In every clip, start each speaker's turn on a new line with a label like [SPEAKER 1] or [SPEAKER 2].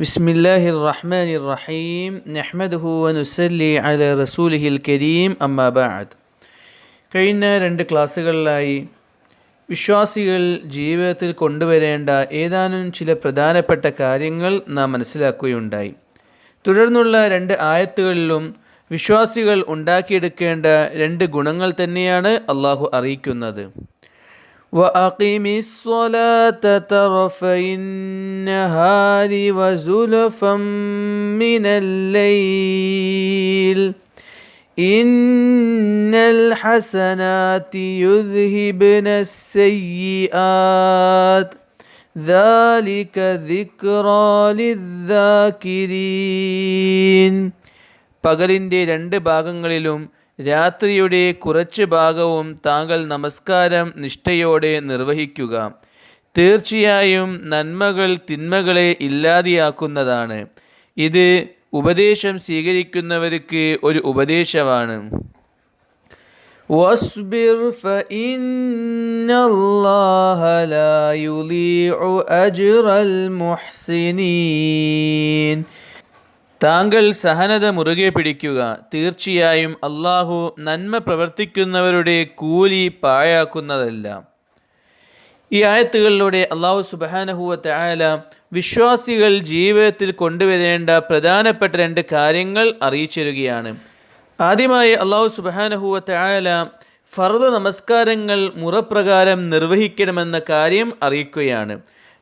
[SPEAKER 1] بسم الله الرحمن الرحيم نحمده ونسلي على رسوله الكريم أما بعد കഴിഞ്ഞ രണ്ട് ക്ലാസ്സുകളിലായി വിശ്വാസികൾ ജീവിതത്തിൽ കൊണ്ടുവരേണ്ട ഏതാനും ചില പ്രധാനപ്പെട്ട കാര്യങ്ങൾ നാം മനസ്സിലാക്കുകയുണ്ടായി തുടർന്നുള്ള രണ്ട് ആയത്തുകളിലും വിശ്വാസികൾ ഉണ്ടാക്കിയെടുക്കേണ്ട രണ്ട് ഗുണങ്ങൾ തന്നെയാണ് അള്ളാഹു അറിയിക്കുന്നത് وأقم الصلاة طرفي النهار وزلفا من الليل إن الحسنات يذهبن السيئات ذلك ذكرى للذاكرين പകലിൻ്റെ രണ്ട് ഭാഗങ്ങളിലും രാത്രിയുടെ കുറച്ച് ഭാഗവും താങ്കൾ നമസ്കാരം നിഷ്ഠയോടെ നിർവഹിക്കുക തീർച്ചയായും നന്മകൾ തിന്മകളെ ഇല്ലാതെയാക്കുന്നതാണ് ഇത് ഉപദേശം സ്വീകരിക്കുന്നവർക്ക് ഒരു ഉപദേശമാണ് واصبر فإن الله لا يضيع أجر المحسنين താങ്കൾ സഹനത മുറുകെ പിടിക്കുക. തീർച്ചയായും അള്ളാഹു നന്മ പ്രവർത്തിക്കുന്നവരുടെ കൂലി പാഴാക്കുന്നതല്ല. ഈ ആയത്തുകളിലൂടെ അള്ളാഹു സുബാനഹുവ തയാല വിശ്വാസികൾ ജീവിതത്തിൽ കൊണ്ടുവരേണ്ട പ്രധാനപ്പെട്ട രണ്ട് കാര്യങ്ങൾ അറിയിച്ചിരുകയാണ്. ആദ്യമായി അള്ളാഹു സുബാനഹുവ തയാല ഫർദ് നമസ്കാരങ്ങൾ മുറപ്രകാരം നിർവഹിക്കണമെന്ന കാര്യം അറിയിക്കുകയാണ്.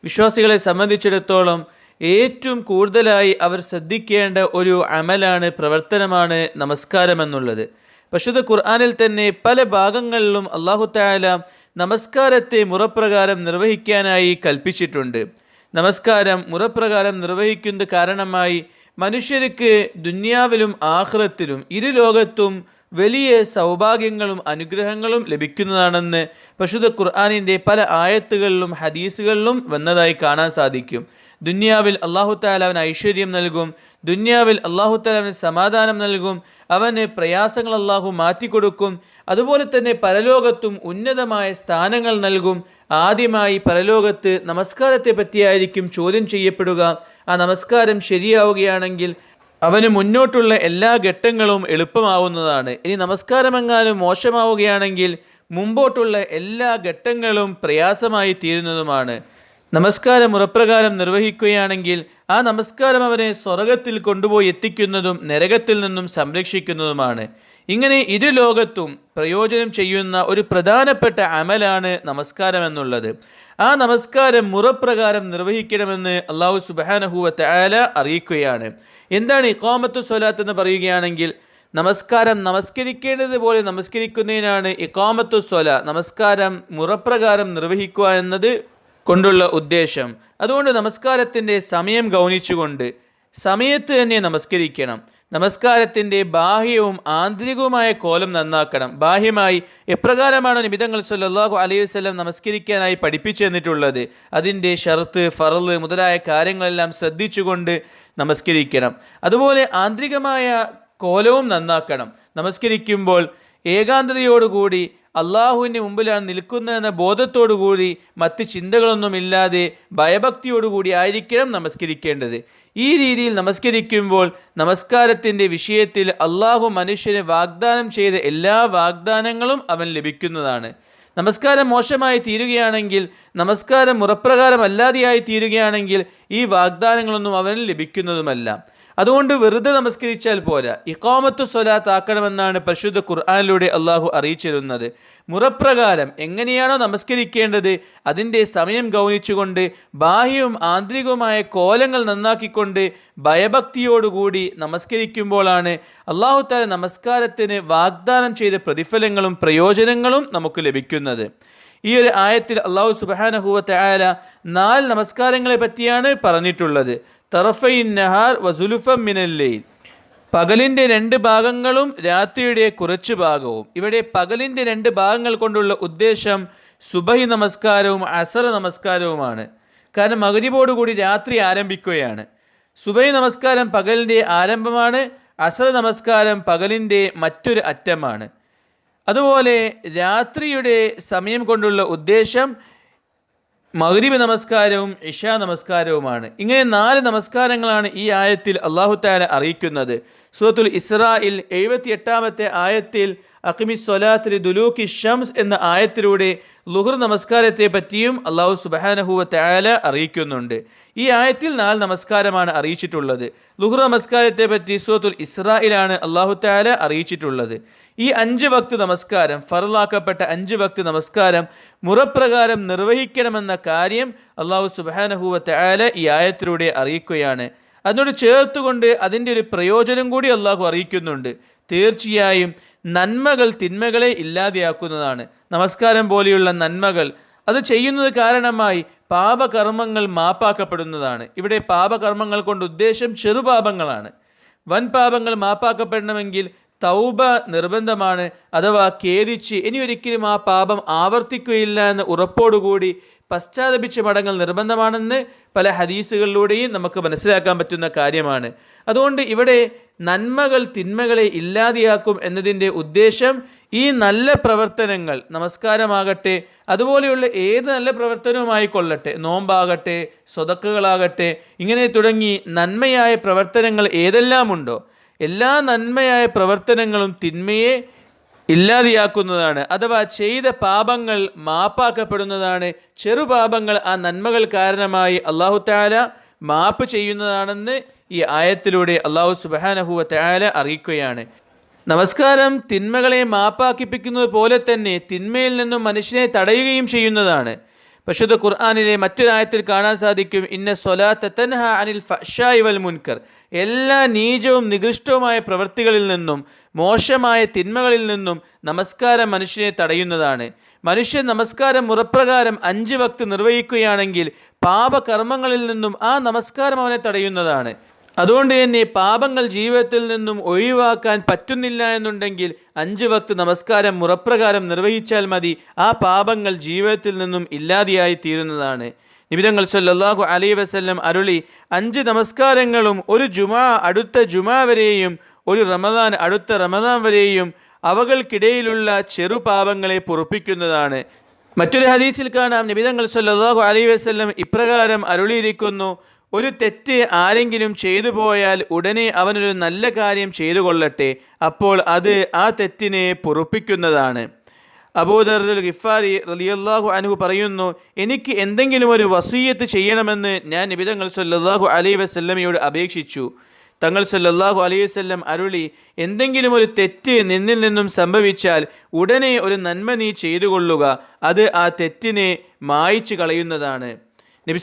[SPEAKER 1] വിശ്വാസികളെ സംബന്ധിച്ചിടത്തോളം ഏറ്റവും കൂടുതലായി അവർ ശ്രദ്ധിക്കേണ്ട ഒരു അമലാണ് പ്രവർത്തനമാണ് നമസ്കാരം എന്നുള്ളത് പശുദ്ധ ഖുർആാനിൽ തന്നെ പല ഭാഗങ്ങളിലും അള്ളാഹു തായാല നമസ്കാരത്തെ മുറപ്രകാരം നിർവഹിക്കാനായി കൽപ്പിച്ചിട്ടുണ്ട്. നമസ്കാരം മുറപ്രകാരം നിർവഹിക്കുന്നത് കാരണമായി മനുഷ്യർക്ക് ദുന്യാവിലും ആഹ്റത്തിലും ഇരു ലോകത്തും വലിയ സൗഭാഗ്യങ്ങളും അനുഗ്രഹങ്ങളും ലഭിക്കുന്നതാണെന്ന് പശുദ്ധ ഖുർആാനിന്റെ പല ആയത്തുകളിലും ഹദീസുകളിലും വന്നതായി കാണാൻ സാധിക്കും. ദുന്യാവിൽ അള്ളാഹു താല അവന് ഐശ്വര്യം നൽകും. ദുന്യാവിൽ അവന് സമാധാനം നൽകും. അവന് പ്രയാസങ്ങൾ അള്ളാഹു മാറ്റിക്കൊടുക്കും. അതുപോലെ തന്നെ പരലോകത്തും ഉന്നതമായ സ്ഥാനങ്ങൾ നൽകും. ആദ്യമായി പരലോകത്ത് നമസ്കാരത്തെ പറ്റിയായിരിക്കും ചോദ്യം ചെയ്യപ്പെടുക. ആ നമസ്കാരം ശരിയാവുകയാണെങ്കിൽ അവന് മുന്നോട്ടുള്ള എല്ലാ ഘട്ടങ്ങളും എളുപ്പമാവുന്നതാണ്. ഇനി നമസ്കാരമെങ്ങാനും മോശമാവുകയാണെങ്കിൽ മുമ്പോട്ടുള്ള എല്ലാ ഘട്ടങ്ങളും പ്രയാസമായി തീരുന്നതുമാണ്. നമസ്കാരം മുറപ്രകാരം നിർവഹിക്കുകയാണെങ്കിൽ ആ നമസ്കാരം അവനെ സ്വർഗത്തിൽ കൊണ്ടുപോയി എത്തിക്കുന്നതും നരകത്തിൽ നിന്നും സംരക്ഷിക്കുന്നതുമാണ്. ഇങ്ങനെ ഇരു ലോകത്തും പ്രയോജനം ചെയ്യുന്ന ഒരു പ്രധാനപ്പെട്ട അമലാണ് നമസ്കാരം എന്നുള്ളത്. ആ നമസ്കാരം മുറപ്രകാരം നിർവഹിക്കണമെന്ന് അള്ളാഹു സുബാനഹുവത്ത് ആല അറിയിക്കുകയാണ്. എന്താണ് ഇക്കോമത്ത് സ്വലാത്ത് എന്ന് പറയുകയാണെങ്കിൽ നമസ്കാരം നമസ്കരിക്കേണ്ടത് പോലെ നമസ്കരിക്കുന്നതിനാണ് ഇക്കാമത്തു സ്വല നമസ്കാരം മുറപ്രകാരം നിർവഹിക്കുക എന്നത് കൊണ്ടുള്ള ഉദ്ദേശം. അതുകൊണ്ട് നമസ്കാരത്തിന്റെ സമയം ഗൗനിച്ചുകൊണ്ട് സമയത്ത് തന്നെ നമസ്കരിക്കണം. നമസ്കാരത്തിന്റെ ബാഹ്യവും ആന്തരികവുമായ കോലം നന്നാക്കണം. ബാഹ്യമായി എപ്രകാരമാണ് നിമിതങ്ങൾ സല്ലാഹു അലൈഹി വസ്ലം നമസ്കരിക്കാനായി പഠിപ്പിച്ചു തന്നിട്ടുള്ളത് അതിന്റെ ഷർത്ത് ഫറൽ മുതലായ കാര്യങ്ങളെല്ലാം ശ്രദ്ധിച്ചുകൊണ്ട് നമസ്കരിക്കണം. അതുപോലെ ആന്തരികമായ കോലവും നന്നാക്കണം. നമസ്കരിക്കുമ്പോൾ ഏകാന്തതയോടുകൂടി അള്ളാഹുവിന്റെ മുമ്പിലാണ് നിൽക്കുന്നതെന്ന ബോധത്തോടുകൂടി മറ്റ് ചിന്തകളൊന്നുമില്ലാതെ ഭയഭക്തിയോടുകൂടി ആയിരിക്കണം നമസ്കരിക്കേണ്ടത്. ഈ രീതിയിൽ നമസ്കരിക്കുമ്പോൾ നമസ്കാരത്തിന്റെ വിഷയത്തിൽ അള്ളാഹു മനുഷ്യന് വാഗ്ദാനം ചെയ്ത എല്ലാ വാഗ്ദാനങ്ങളും അവൻ ലഭിക്കുന്നതാണ്. നമസ്കാരം മോശമായി തീരുകയാണെങ്കിൽ നമസ്കാരം മുറപ്രകാരം അല്ലാതെയായി തീരുകയാണെങ്കിൽ ഈ വാഗ്ദാനങ്ങളൊന്നും അവന് ലഭിക്കുന്നതുമല്ല. അതുകൊണ്ട് വെറുതെ നമസ്കരിച്ചാൽ പോരാ. ഇക്കോമത്തു സ്വലാത്ത് ആക്കണമെന്നാണ് പരിശുദ്ധ ഖുർആാനിലൂടെ അള്ളാഹു അറിയിച്ചിരുന്നത്. മുറപ്രകാരം എങ്ങനെയാണോ നമസ്കരിക്കേണ്ടത് അതിന്റെ സമയം ഗൗനിച്ചുകൊണ്ട് ബാഹ്യവും ആന്തരികവുമായ കോലങ്ങൾ നന്നാക്കിക്കൊണ്ട് ഭയഭക്തിയോടുകൂടി നമസ്കരിക്കുമ്പോഴാണ് അള്ളാഹു താല നമസ്കാരത്തിന് വാഗ്ദാനം ചെയ്ത പ്രതിഫലങ്ങളും പ്രയോജനങ്ങളും നമുക്ക് ലഭിക്കുന്നത്. ഈ ഒരു ആയത്തിൽ അള്ളാഹു സുബാനഹുവ തയാല നാല് നമസ്കാരങ്ങളെ പറ്റിയാണ് പറഞ്ഞിട്ടുള്ളത്. തറഫൈൻ നഹാർ വസുലുഫം മിനല്ലയിൽ പകലിന്റെ രണ്ട് ഭാഗങ്ങളും രാത്രിയുടെ കുറച്ച് ഭാഗവും. ഇവിടെ പകലിന്റെ രണ്ട് ഭാഗങ്ങൾ കൊണ്ടുള്ള ഉദ്ദേശം സുബഹി നമസ്കാരവും അസർ നമസ്കാരവുമാണ്. കാരണം മകരിബോടുകൂടി രാത്രി ആരംഭിക്കുകയാണ്. സുബഹി നമസ്കാരം പകലിന്റെ ആരംഭമാണ് അസർ നമസ്കാരം പകലിന്റെ മറ്റൊരു അറ്റമാണ്. അതുപോലെ രാത്രിയുടെ സമയം കൊണ്ടുള്ള ഉദ്ദേശം മഗ്രിബ് നമസ്കാരവും ഇഷ നമസ്കാരവുമാണ്. ഇങ്ങനെ നാല് നമസ്കാരങ്ങളാണ് ഈ ആയത്തിൽ അള്ളാഹു താല അറിയിക്കുന്നത്. സൂറത്തുൽ ഇസ്രായിൽ എഴുപത്തി എട്ടാമത്തെ ആയത്തിൽ അഖിമി സ്വലാത്തിൽ ദുലൂക്കി ഷംസ് എന്ന ആയത്തിലൂടെ ലുഹർ നമസ്കാരത്തെ പറ്റിയും അള്ളാഹു സുബാനഹുവ താല അറിയിക്കുന്നുണ്ട്. ഈ ആയത്തിൽ നാല് നമസ്കാരമാണ് അറിയിച്ചിട്ടുള്ളത്. ലുഹർ നമസ്കാരത്തെ പറ്റി സൂറത്തുൽ ഇസ്രായിലാണ് അള്ളാഹു താല അറിയിച്ചിട്ടുള്ളത്. ഈ അഞ്ച് വക്ത് നമസ്കാരം ഫറലാക്കപ്പെട്ട അഞ്ച് വക്ത് നമസ്കാരം മുറപ്രകാരം നിർവഹിക്കണമെന്ന കാര്യം അള്ളാഹു സുബാനഹുവ താല ഈ ആയത്തിലൂടെ അറിയിക്കുകയാണ്. അതിനോട് ചേർത്തുകൊണ്ട് അതിന്റെ ഒരു പ്രയോജനം കൂടി അള്ളാഹു അറിയിക്കുന്നുണ്ട്. തീർച്ചയായും നന്മകൾ തിന്മകളെ ഇല്ലാതെയാക്കുന്നതാണ്. നമസ്കാരം പോലെയുള്ള നന്മകൾ അത് ചെയ്യുന്നത് കാരണമായി പാപകർമ്മങ്ങൾ മാപ്പാക്കപ്പെടുന്നതാണ്. ഇവിടെ പാപകർമ്മങ്ങൾ കൊണ്ട് ഉദ്ദേശം ചെറുപാപങ്ങളാണ്. വൻ പാപങ്ങൾ മാപ്പാക്കപ്പെടണമെങ്കിൽ തൗബ നിർബന്ധമാണ്. അഥവാ ഖേദിച്ച് ഇനി ഒരിക്കലും ആ പാപം ആവർത്തിക്കുകയില്ല എന്ന ഉറപ്പോടുകൂടി പശ്ചാത്തപിച്ച മടങ്ങൽ നിർബന്ധമാണെന്ന് പല ഹദീസുകളിലൂടെയും നമുക്ക് മനസ്സിലാക്കാൻ പറ്റുന്ന കാര്യമാണ്. അതുകൊണ്ട് ഇവിടെ നന്മകൾ തിന്മകളെ ഇല്ലാതെയാക്കും എന്നതിന്റെ ഉദ്ദേശം ഈ നല്ല പ്രവർത്തനങ്ങൾ നമസ്കാരമാകട്ടെ അതുപോലെയുള്ള ഏത് നല്ല പ്രവർത്തനവുമായി കൊള്ളട്ടെ നോമ്പാകട്ടെ സ്വതക്കുകളാകട്ടെ ഇങ്ങനെ തുടങ്ങി നന്മയായ പ്രവർത്തനങ്ങൾ ഏതെല്ലാമുണ്ടോ? എല്ലാ നന്മയായ പ്രവർത്തനങ്ങളും തിന്മയെ ഇല്ലാതെയാക്കുന്നതാണ്. അഥവാ ചെയ്ത പാപങ്ങൾ മാപ്പാക്കപ്പെടുന്നതാണ്. ചെറുപാപങ്ങൾ ആ നന്മകൾ കാരണമായി അള്ളാഹു താല മാപ്പ് ചെയ്യുന്നതാണെന്ന് ഈ ആയത്തിലൂടെ അള്ളാഹു സുബാനഹുവ താല അറിയിക്കുകയാണ്. നമസ്കാരം തിന്മകളെ മാപ്പാക്കിപ്പിക്കുന്നത് പോലെ തന്നെ തിന്മയിൽ നിന്നും മനുഷ്യനെ തടയുകയും ചെയ്യുന്നതാണ്. പരിശുദ്ധ ഖുർആാനിലെ മറ്റൊരായത്തിൽ കാണാൻ സാധിക്കും ഇന്ന സ്വലാത്ത തൻഹ അനിൽ ഫഷായി വൽ മുൻകർ. എല്ലാ നീചവും നികൃഷ്ടവുമായ പ്രവൃത്തികളിൽ നിന്നും മോശമായ തിന്മകളിൽ നിന്നും നമസ്കാരം മനുഷ്യനെ തടയുന്നതാണ്. മനുഷ്യൻ നമസ്കാരം മുറപ്രകാരം അഞ്ച് വക്ത് നിർവഹിക്കുകയാണെങ്കിൽ പാപകർമ്മങ്ങളിൽ നിന്നും ആ നമസ്കാരം അവനെ തടയുന്നതാണ്. അതുകൊണ്ട് തന്നെ പാപങ്ങൾ ജീവിതത്തിൽ നിന്നും ഒഴിവാക്കാൻ പറ്റുന്നില്ല എന്നുണ്ടെങ്കിൽ അഞ്ച് വക്ത് നമസ്കാരം മുറപ്രകാരം നിർവഹിച്ചാൽ മതി. ആ പാപങ്ങൾ ജീവിതത്തിൽ നിന്നും ഇല്ലാതെയായി തീരുന്നതാണ്. നിബിതങ്ങൾ സല്ലാഹു അലൈ വസ്ല്ലം അരുളി അഞ്ച് നമസ്കാരങ്ങളും ഒരു ജുമാ അടുത്ത ജുമാ വരെയും ഒരു റമദാൻ അടുത്ത റമദാൻ വരെയും അവകൾക്കിടയിലുള്ള ചെറുപാപങ്ങളെ പൊറുപ്പിക്കുന്നതാണ്. മറ്റൊരു ഹദീസിൽ കാണാം. നിബിതങ്ങൾ സല്ലാഹു അലൈ വസ്ല്ലം ഇപ്രകാരം അരുളിയിരിക്കുന്നു ഒരു തെറ്റ് ആരെങ്കിലും ചെയ്തു പോയാൽ ഉടനെ അവനൊരു നല്ല കാര്യം ചെയ്തു കൊള്ളട്ടെ. അപ്പോൾ അത് ആ തെറ്റിനെ പൊറുപ്പിക്കുന്നതാണ്. അബൂദർ ഗിഫാരി റലിയല്ലാഹു അനുഹു പറയുന്നു എനിക്ക് എന്തെങ്കിലും ഒരു വസീയത്ത് ചെയ്യണമെന്ന് ഞാൻ നിബിതങ്ങൾ സല്ലാഹു അലൈ വസല്ലമയോട് അപേക്ഷിച്ചു. തങ്ങൾ സല്ലാഹു അലൈഹി വസല്ലം അരുളി എന്തെങ്കിലും ഒരു തെറ്റ് നിന്നിൽ നിന്നും സംഭവിച്ചാൽ ഉടനെ ഒരു നന്മ നീ ചെയ്തു കൊള്ളുക. അത് ആ തെറ്റിനെ മായിച്ചു കളയുന്നതാണ്. നബി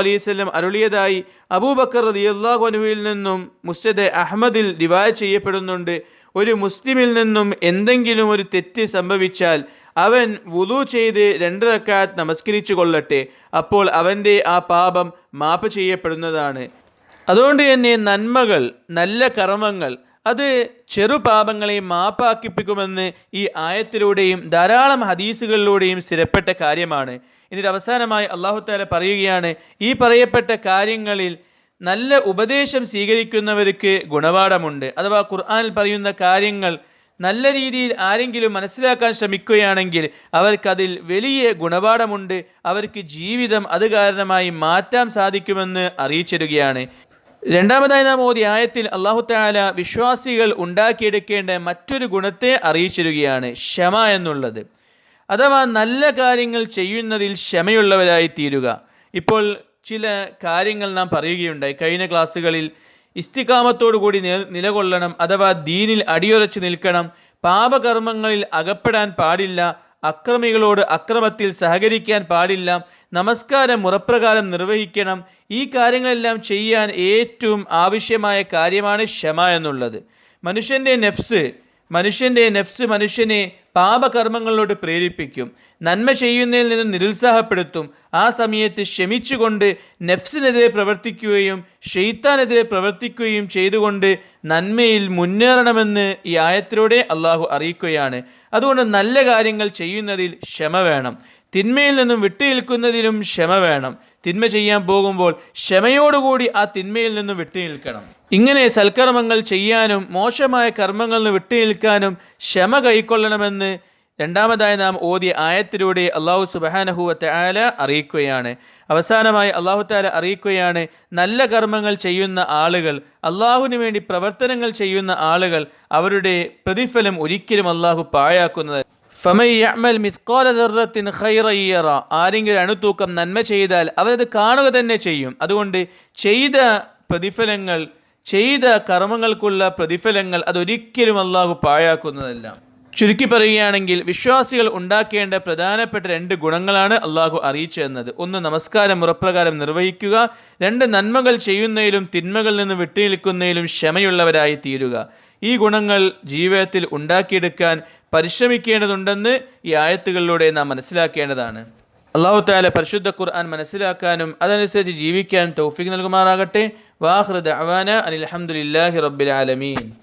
[SPEAKER 1] അലൈവല്ലം അരുളിയതായി അബൂബക്കർ റളിയല്ലാഹു അനുവിൽ നിന്നും മുസ്തദ് അഹമ്മദിൽ റിവായ ചെയ്യപ്പെടുന്നുണ്ട്. ഒരു മുസ്ലിമിൽ നിന്നും എന്തെങ്കിലും ഒരു തെറ്റ് സംഭവിച്ചാൽ അവൻ വുളു ചെയ്ത് രണ്ട് റക്കാത്ത് നമസ്കരിച്ചു കൊള്ളട്ടെ. അപ്പോൾ അവന്റെ ആ പാപം മാപ്പ് ചെയ്യപ്പെടുന്നതാണ്. അതുകൊണ്ട് തന്നെ നന്മകൾ നല്ല കർമ്മങ്ങൾ അത് ചെറു പാപങ്ങളെ മാപ്പാക്കിപ്പിക്കുമെന്ന് ഈ ആയത്തിലൂടെയും ധാരാളം ഹദീസുകളിലൂടെയും സ്ഥിരപ്പെട്ട കാര്യമാണ്. എന്നിട്ട് അവസാനമായി അള്ളാഹു താല പറയുകയാണ് ഈ പറയപ്പെട്ട കാര്യങ്ങളിൽ നല്ല ഉപദേശം സ്വീകരിക്കുന്നവർക്ക് ഗുണപാഠമുണ്ട്. അഥവാ ഖുർആാനിൽ പറയുന്ന കാര്യങ്ങൾ നല്ല രീതിയിൽ ആരെങ്കിലും മനസ്സിലാക്കാൻ ശ്രമിക്കുകയാണെങ്കിൽ അവർക്കതിൽ വലിയ ഗുണപാഠമുണ്ട്. അവർക്ക് ജീവിതം അത് കാരണമായി മാറ്റാൻ സാധിക്കുമെന്ന് അറിയിച്ചിരുകയാണ് രണ്ടാമതായി നാം ഓതി ആയത്തിൽ അള്ളാഹു താല വിശ്വാസികൾ ഉണ്ടാക്കിയെടുക്കേണ്ട മറ്റൊരു ഗുണത്തെ അറിയിച്ചിരുകയാണ് ക്ഷമ എന്നുള്ളത്. അഥവാ നല്ല കാര്യങ്ങൾ ചെയ്യുന്നതിൽ ക്ഷമയുള്ളവരായി തീരുക ഇപ്പോൾ ചില കാര്യങ്ങൾ നാം പറയുകയുണ്ടായി. കഴിഞ്ഞ ക്ലാസ്സുകളിൽ കൂടി നിലകൊള്ളണം അഥവാ ദീനിൽ അടിയുറച്ചു നിൽക്കണം. പാപകർമ്മങ്ങളിൽ അകപ്പെടാൻ പാടില്ല. അക്രമികളോട് അക്രമത്തിൽ സഹകരിക്കാൻ പാടില്ല. നമസ്കാരം മുറപ്രകാരം നിർവഹിക്കണം. ഈ കാര്യങ്ങളെല്ലാം ചെയ്യാൻ ഏറ്റവും ആവശ്യമായ കാര്യമാണ് ക്ഷമ എന്നുള്ളത്. മനുഷ്യന്റെ നെഫ്സ് മനുഷ്യന്റെ നെഫ്സ് മനുഷ്യനെ പാപകർമ്മങ്ങളിലോട്ട് പ്രേരിപ്പിക്കും. നന്മ ചെയ്യുന്നതിൽ നിന്ന് നിരുത്സാഹപ്പെടുത്തും. ആ സമയത്ത് ക്ഷമിച്ചുകൊണ്ട് നെഫ്സിനെതിരെ പ്രവർത്തിക്കുകയും ഷെയ്ത്താനെതിരെ പ്രവർത്തിക്കുകയും ചെയ്തുകൊണ്ട് നന്മയിൽ മുന്നേറണമെന്ന് ഈ ആയത്തിലൂടെ അള്ളാഹു അറിയിക്കുകയാണ്. അതുകൊണ്ട് നല്ല കാര്യങ്ങൾ ചെയ്യുന്നതിൽ ക്ഷമ വേണം. തിന്മയിൽ നിന്നും വിട്ടുനിൽക്കുന്നതിലും ക്ഷമ വേണം. തിന്മ ചെയ്യാൻ പോകുമ്പോൾ ക്ഷമയോടുകൂടി ആ തിന്മയിൽ നിന്നും വിട്ടുനിൽക്കണം. ഇങ്ങനെ സൽക്കർമ്മങ്ങൾ ചെയ്യാനും മോശമായ കർമ്മങ്ങളിൽ നിന്ന് വിട്ടുനിൽക്കാനും ക്ഷമ കൈക്കൊള്ളണമെന്ന് രണ്ടാമതായി നാം ഓതിയ ആയത്തിലൂടെ അള്ളാഹു സുബഹാനഹുവത്തെ ആല അറിയിക്കുകയാണ്. അവസാനമായി അള്ളാഹു താല അറിയിക്കുകയാണ് നല്ല കർമ്മങ്ങൾ ചെയ്യുന്ന ആളുകൾ അള്ളാഹുവിന് വേണ്ടി പ്രവർത്തനങ്ങൾ ചെയ്യുന്ന ആളുകൾ അവരുടെ പ്രതിഫലം ഒരിക്കലും അള്ളാഹു പാഴാക്കുന്നത് ആരെങ്കിലും അണുതൂക്കം നന്മ ചെയ്താൽ അവരത് കാണുക തന്നെ ചെയ്യും. അതുകൊണ്ട് ചെയ്ത പ്രതിഫലങ്ങൾ ചെയ്ത കർമ്മങ്ങൾക്കുള്ള പ്രതിഫലങ്ങൾ അതൊരിക്കലും അള്ളാഹു പാഴാക്കുന്നതല്ല. ചുരുക്കി പറയുകയാണെങ്കിൽ വിശ്വാസികൾ ഉണ്ടാക്കേണ്ട പ്രധാനപ്പെട്ട രണ്ട് ഗുണങ്ങളാണ് അള്ളാഹു അറിയിച്ചു തന്നത് ഒന്ന് നമസ്കാരം മുറപ്രകാരം നിർവഹിക്കുക. രണ്ട് നന്മകൾ ചെയ്യുന്നതിലും തിന്മകളിൽ നിന്ന് വിട്ടുനിൽക്കുന്നതിലും ക്ഷമയുള്ളവരായി തീരുക. ഈ ഗുണങ്ങൾ ജീവിതത്തിൽ ഉണ്ടാക്കിയെടുക്കാൻ പരിശ്രമിക്കേണ്ടതുണ്ടെന്ന് ഈ ആയത്തുകളിലൂടെ നാം മനസ്സിലാക്കേണ്ടതാണ്. അള്ളാഹു താല പരിശുദ്ധ ഖുർആൻ മനസ്സിലാക്കാനും അതനുസരിച്ച് ജീവിക്കാൻ തൗഫീഖ് നൽകുമാറാകട്ടെ. വാഹൃദ് അവാന അനിൽ അഹമ്മദില്ലാഹി റബ്ബിൽ ആലമീൻ.